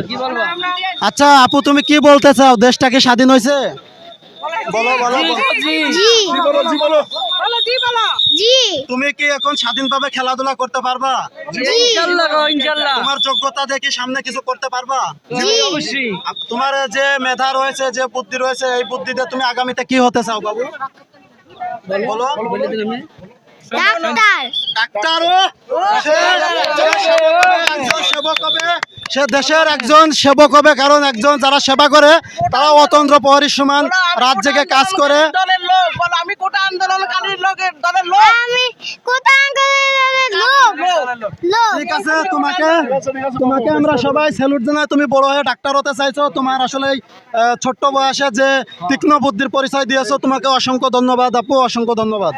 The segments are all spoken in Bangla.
কি বলব? আচ্ছা আপু তুমি কি বলতে চাও? দেশটা কি স্বাধীন হয়েছে? বলো বলো বলো। জি জি। জি। বলো জি বলো। জি তুমি কি এখন স্বাধীনভাবে খেলাধুলা করতে পারবা? তোমার যোগ্যতা দেখে সামনে কিছু করতে পারবা? জি অবশ্যই। আপ- তোমার যে মেধা রয়েছে যে বুদ্ধি রয়েছে এই বুদ্ধিতে তুমি আগামীতে কি হতে চাও বাবু? বলো। ডাক্তার। একজন সেবক হবে। সে দেশের একজন সেবক হবে কারণ একজন যারা সেবা করে তারা অতন্ত্র প্রহরী সমান রাত জেগে কাজ করে। দলের লোক বলো আমি কোটা আন্দোলনকারীর লোকের দলের লোক। আমি কোথায় লোক। লোক। ঠিক আছে তোমাকে তোমাকে আমরা সবাই স্যালুট জানাই। তুমি বড় হয়ে ডাক্তার হতে চাইছো তোমার আসলে আহ, ছোট্ট বয়সে যে তীক্ষ্ণ বুদ্ধির পরিচয় দিয়েছ তোমাকে অসংখ্য ধন্যবাদ আপু অসংখ্য ধন্যবাদ।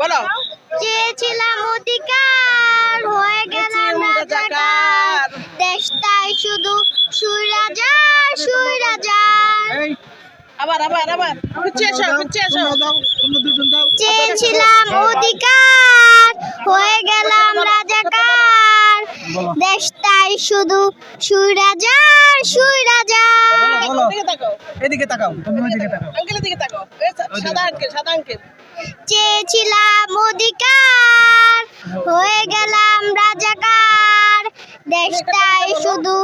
বলো। চেয়েছিলাম অধিকার। দেশটাই শুধু সুরাজার সুরাজার আবার আবার আবার। চেয়েছিলাম অধিকার হয়ে গেলাম রাজাকার দেশটাই শুধু সুরাজার সুরাজার এদিকে তাকাও এদিকে তাকাও। তুমি ওইদিকে তাকাও। আঙ্কেলের দিকে তাকাও। সাদা আঙ্কেল সাদা আঙ্কেল। চেয়েছিলাম অধিকার হয়ে গেলাম রাজাকার। দেশটাই শুধু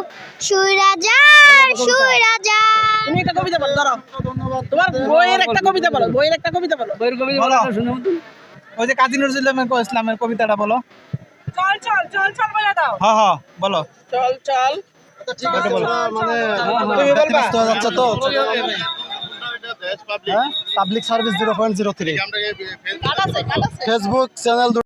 সুরাজার সুরাজার তুমি একটা কবিতা বলো ধরো তোমার বইয়ের একটা কবিতা বলো বইয়ের একটা কবিতা বলো। বইয়ের কবি বলো। শুনো ওই যে কাজী নজরুল ইসলামের ইসলামের কবিতাটা বলো। চল চল চল চল বলে দাও। হ্যাঁ হ্যাঁ বলো। চল চল। ঠিক আছে মানে তুমি বলবা? ব্যস্ত যাচ্ছে তো। Public service zero point zero three Facebook channel